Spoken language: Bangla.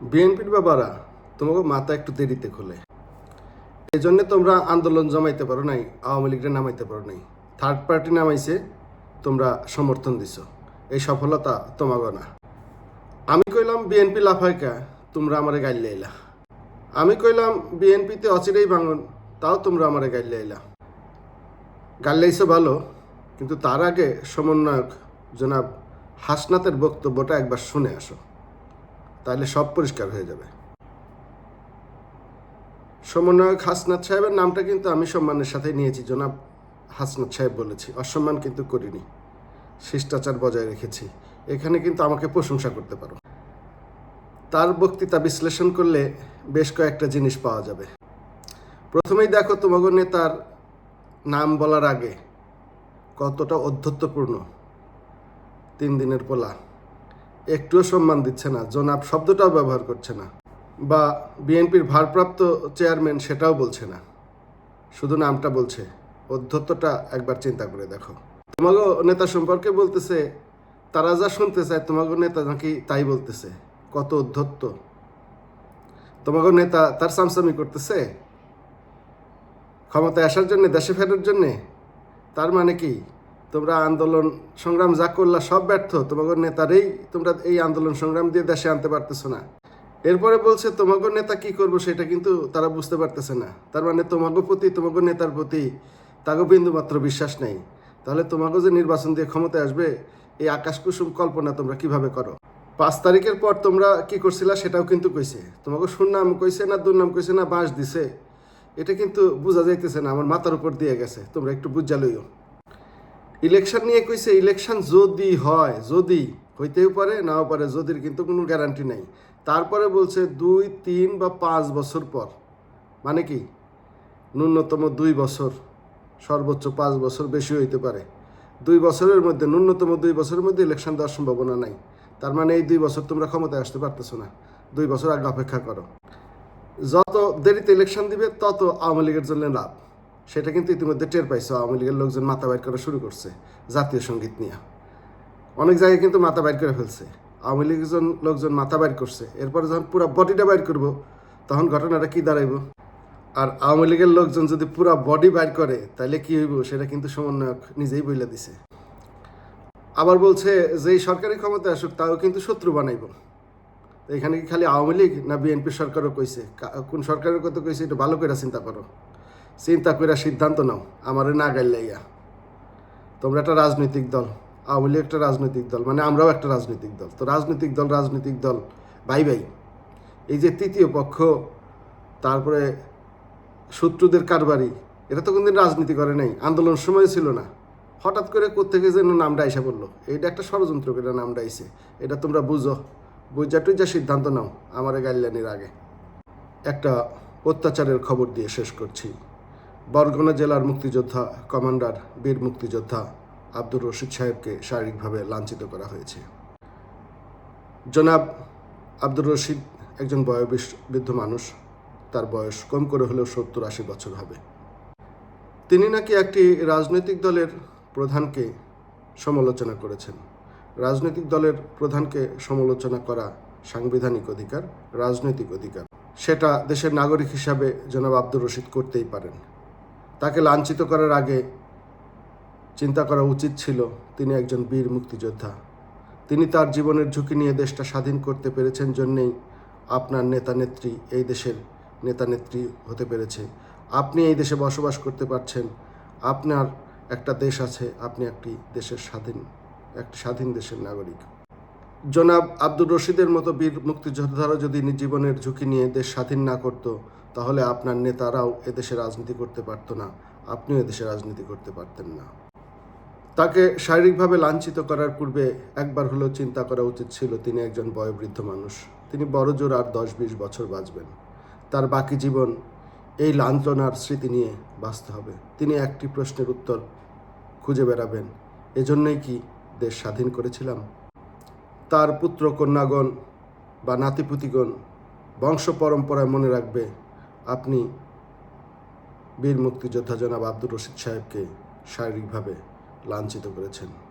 বিএনপির বাবারা, তোমাকে মাথা একটু দেরিতে খোলে। এই জন্য তোমরা আন্দোলন জমাইতে পারো নাই, আওয়ামী লীগটা নামাইতে পারো নাই। থার্ড পার্টি নামাইছে, তোমরা সমর্থন দিছো। এই সফলতা তোমাকে না। আমি কইলাম, বিএনপি লাফাইকা, তোমরা আমারে গাইলে এলা আমি কইলাম, বিএনপিতে অচিরেই ভাঙন, তাও তোমরা আমারে গাইলে এলা গাল্লাইছো ভালো, কিন্তু তার আগে সমন্বয়ক জনাব হাসনাতের বক্তব্যটা একবার শুনে আসো। তাহলে সব পরিষ্কার হয়ে যাবে। সমন্বয়ক হাসনাত সাহেবের নামটা কিন্তু আমি সম্মানের সাথে নিয়েছি, জনাব হাসনাত সাহেব বলেছি। অসম্মান কিন্তু করিনি। শিষ্টাচার বজায় রেখেছি। এখানে কিন্তু আমাকে প্রশংসা করতে পারো। তার বক্তৃতা বিশ্লেষণ করলে বেশ কয়েকটা জিনিস পাওয়া যাবে। প্রথমেই দেখো, তোমাগো নেতার নাম বলার আগে কতটা অধ্যত্বপূর্ণ তিন দিনের পোলা। একটুও সম্মান দিচ্ছে না, জনাব শব্দটাও ব্যবহার করছে না, বা বিএনপির ভারপ্রাপ্ত চেয়ারম্যান সেটাও বলছে না। শুধু নামটা বলছে অধ্যত্বটা একবার চিন্তা করে দেখো। তোমাকে নেতা সম্পর্কে বলতেছে, তারা যা শুনতে চায় তোমাকে নেতা নাকি তাই বলতেছে, কত অধ্যত্ত। তোমাকে নেতা তার সামসামি করতেছে, ক্ষমতায় আসার জন্য, দেশে ফেরার জন্যে, তার মানে কি? তোমরা আন্দোলন সংগ্রাম যা করলা সব ব্যর্থ। তোমাকে নেতারেই তোমরা এই আন্দোলন সংগ্রাম দিয়ে দেশে আনতে পারতেছো না। এরপরে বলছে তোমাকে নেতা কি করব সেটা কিন্তু তারা বুঝতে পারতেছে না। তার মানে তোমাকে প্রতি তোমাকে নেতার প্রতি তাকে বিন্দু মাত্র বিশ্বাস নেই। তাহলে তোমাকে যে নির্বাচন দিয়ে ক্ষমতায় আসবে, এই আকাশ কুসুম কল্পনা তোমরা কীভাবে করো? পাঁচ তারিখের পর তোমরা কি করছিলা সেটাও কিন্তু কইছে। তোমাকে সুনাম কইছে না দুর্নাম কইছে না বাঁশ দিছে, এটা কিন্তু বোঝা যাইতেছে না, আমার মাথার উপর দিয়ে গেছে। তোমরা একটু বুঝা লইও। ইলেকশন নিয়ে কইছে, ইলেকশন যদি হয়, যদি হইতেও পারে, নাও পারে, যদির কিন্তু কোনো গ্যারান্টি নাই। তারপরে বলছে, দুই, তিন বা পাঁচ বছর পর। মানে কি? ন্যূনতম দুই বছর, সর্বোচ্চ পাঁচ বছর বেশি হইতে পারে। দুই বছরের মধ্যে, ন্যূনতম দুই বছরের মধ্যে ইলেকশন দেওয়ার সম্ভাবনা নাই। তার মানে এই দুই বছর তোমরা ক্ষমতায় আসতে পারতেছো না। দুই বছর আগে অপেক্ষা করো। যত দেরিতে ইলেকশন দিবে, তত আওয়ামী লীগের জন্য লাভ। সেটা কিন্তু ইতিমধ্যে টের পাইছো, আওয়ামী লীগের লোকজন মাথা বাইর করা শুরু করছে, জাতীয় সংগীত নিয়ে। অনেক জায়গায় কিন্তু মাথা বাইর করে ফেলছে। আওয়ামী লীগের জন- লোকজন মাথা বাইর করছে, এরপরে যখন পুরো বডিটা বাইর করব, তখন ঘটনাটা কি দাঁড়াইব? আর আওয়ামী লীগের লোকজন যদি পুরো বডি বাইর করে তাহলে কি হইব? সেটা কিন্তু সমন্বয়ক নিজেই বইলে দিছে। আবার বলছে যে সরকারি ক্ষমতা আসুক, তাও কিন্তু শত্রু বানাইব। এখানে কি খালি আওয়ামী লীগ না বিএনপি সরকারও কইছে? কোন সরকারের কথা কইছে, এটা ভালো করে চিন্তা করো। চিন্তা করে সিদ্ধান্ত নাও, আমারে না গাইলাইয়া তোমরা একটা রাজনৈতিক দল, আওয়ামী লীগ একটা রাজনৈতিক দল মানে আমরাও একটা রাজনৈতিক দল। তো রাজনৈতিক দল রাজনৈতিক দল বাই বাই এই যে তৃতীয় পক্ষ, তারপরে শত্রুদের কারবারি, এটা তো কোনদিন রাজনীতি করে নাই আন্দোলন সময় ছিল না। হঠাৎ করে কোথেকে যেন নামটা আইসা পড়ল। এইটা একটা ষড়যন্ত্র করে নামটা আইসে এটা তোমরা বুঝো। বুঝা টুইজা সিদ্ধান্ত নাও, আমারে গাইলানির আগে একটা অত্যাচারের খবর দিয়ে শেষ করছি। বরগুনা জেলার মুক্তিযোদ্ধা কমান্ডার, বীর মুক্তিযোদ্ধা আব্দুর রশিদ সাহেবকে শারীরিকভাবে লাঞ্ছিত করা হয়েছে। জনাব আব্দুর রশিদ একজন বয়োবৃদ্ধ মানুষ। তার বয়স কম করে হলেও সত্তর আশি বছর হবে। তিনি নাকি একটি রাজনৈতিক দলের প্রধানকে সমালোচনা করেছেন। রাজনৈতিক দলের প্রধানকে সমালোচনা করা সাংবিধানিক অধিকার, রাজনৈতিক অধিকার। সেটা দেশের নাগরিক হিসাবে জনাব আব্দুর রশিদ করতেই পারেন। তাকে লাঞ্ছিত করার আগে চিন্তা করা উচিত ছিল তিনি একজন বীর মুক্তিযোদ্ধা। তিনি তার জীবনের ঝুঁকি নিয়ে দেশটা স্বাধীন করতে পেরেছেন জন্যেই আপনার নেতা নেত্রী এই দেশের নেতা নেত্রী হতে পেরেছে। আপনি এই দেশে বসবাস করতে পারছেন। আপনার একটা দেশ আছে, আপনি একটি দেশের স্বাধীন, একটি স্বাধীন দেশের নাগরিক। জনাব আব্দুর রশিদের মতো বীর মুক্তিযোদ্ধারা যদি জীবনের ঝুঁকি নিয়ে দেশ স্বাধীন না করত তাহলে আপনার নেতারাও এদেশে রাজনীতি করতে পারতো না। আপনিও এদেশে রাজনীতি করতে পারতেন না। তাকে শারীরিকভাবে লাঞ্ছিত করার পূর্বে একবার হলেও চিন্তা করা উচিত ছিল তিনি একজন বয়োবৃদ্ধ মানুষ। তিনি বড় জোর আর দশ বিশ বছর বাঁচবেন। তার বাকি জীবন এই লাঞ্ছনার স্মৃতি নিয়ে বাঁচতে হবে। তিনি একটি প্রশ্নের উত্তর খুঁজে বেড়াবেন। এজন্যই কি দেশ স্বাধীন করেছিলাম? তার পুত্র, কন্যাগণ বা নাতিপুতিগণ বংশ পরম্পরায় মনে রাখবে আপনি বীর মুক্তিযোদ্ধা জনাব আব্দুর রশিদ সাহেবকে শারীরিকভাবে লাঞ্ছিত করেছেন।